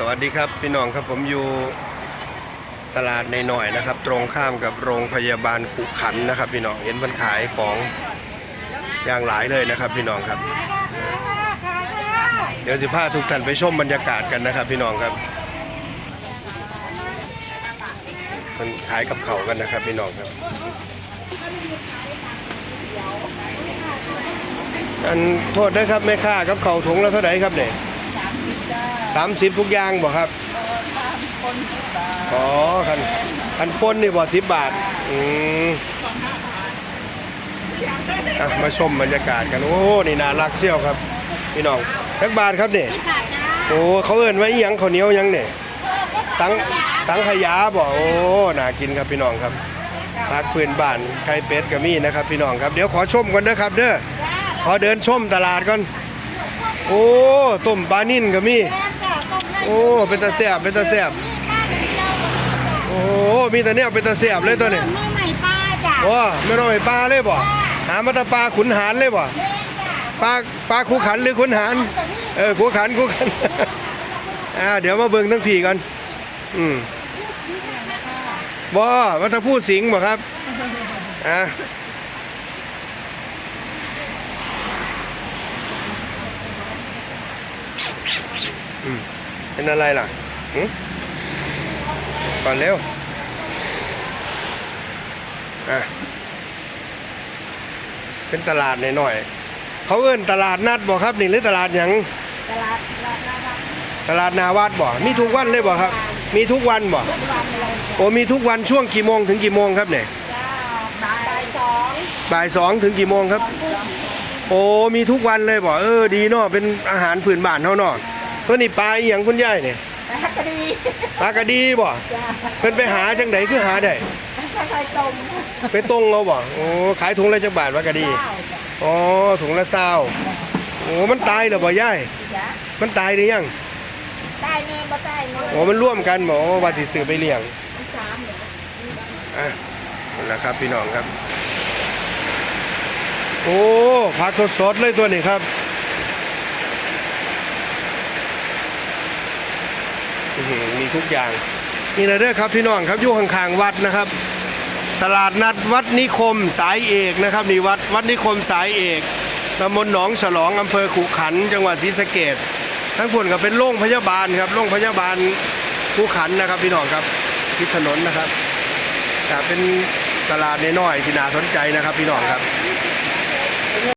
สวัสดีครับพี่น้องครับผมอยู่ตลาดในหน่อยนะครับ ตรงข้ามกับโรงพยาบาลขุขันนะครับ พี่น้องเห็นมันขายของอย่างหลายเลยนะครับ พี่น้องครับ เดี๋ยวสิพาทุกท่านไปชมบรรยากาศกันนะครับ พี่น้องครับมันขายกับเขากันนะครับ พี่น้องครับอันโทษด้ครับแม่ค้ากับเขาถุงแล้วเท่าไหร่ครับเนี่ย สามสิบทุกอย่างบ่ครับอ๋อคันคันป้นนี่บ่สิบบาท อืมอะมาชมบรรยากาศกัน โอ้นี่น่ารักเชี่ยวครับ พี่น้องทักบาทครับเนี่ยโอ้เขาเอิ้นไว้อิหยังข้าวเหนียวหยังเนี่ยสังสังขยาบ่โอ้น่ากินครับพี่น้องครับพักพื้นบ้านไข่เป็ดก็มีนะครับ พี่น้องครับเดี๋ยวขอชมก่อนนะครับ เด้อขอเดินชมตลาดก่อน โอ้ต้มปลานิ่นก็มี โอ้ เป็นตาแสบเป็นตาแสบโอ้ มีแต่เนี้ยเป็นตาแสบเลยตัวนี้มือใหม่ป้าจ้ะว้าไม่ต้องไปปลาเลยบ่ หามาแตาปลาขุนหารเลยบ่ ปลาปลาคูขันหรือขุนหาร เออคูขันคูขัน อ่า เดี๋ยวมาเบิ่งทั้งผีกันอืมบ่มาตาพูดสิงห์บ่ครับ อะอืม เป็นอะไรล่ะหืมก่อนเร็ว อะ เป็นตลาดหน่อยๆเขาเอิ้นตลาดนัดบ่ครับ นี่หรือตลาดหยังตลาดตลาดตลาดตลาดนาวัดบ่ มีทุกวันเลยบ่ครับ มีทุกวันบ่ ทุกวันเลยโอ้มีทุกวันช่วงกี่โมงถึงกี่โมงครับเนี่ยจ้าบ่ายสองบ่ายสองถึงกี่โมงครับ โอ้มีทุกวันเลยบ่ เออดีเนาะเป็นอาหารพื้นบ้านเฮาเนาะ ตัวนี้ปลาอีหยังคุณยายเนี่ยแต่คดีปลากระดีบ่จ้าเพิ่นไปหาจังไดคือหาได้ถ้าใครตรงไปตรงเอาบ่โอ้ขายถุงละจักบาทปลากระดีเจ้าจ้ะอ๋อถุงละ20โอ้มันตายแล้วบ่ยายจ้ะมันตายหรือยังใต้เน่บ่ใต้เน่โอ้มันร่วมกันหมอว่าสิซื้อไปเลี้ยงสามเลยอะนั่นแหละครับพี่น้องครับ โอ้ผักสดๆเลยตัวนี้ครับอื้อหือ มีทุกอย่างนี่แหละเด้อครับพี่น้องครับอยู่ข้างๆวัดนะครับ ตลาดนัดวัดนิคมสายเอกนะครับนี่วัดวัดนิคมสายเอกตำบลหนองฉลองอำเภอขุขัน จังหวัดศรีสะเกษทั้งผลก็เป็นโรงพยาบาลครับโรงพยาบาลขุขันนะครับพี่น้องครับที่ถนนนะครับแต่เป็นตลาดน้อยๆที่น่าสนใจนะครับพี่น้องครับ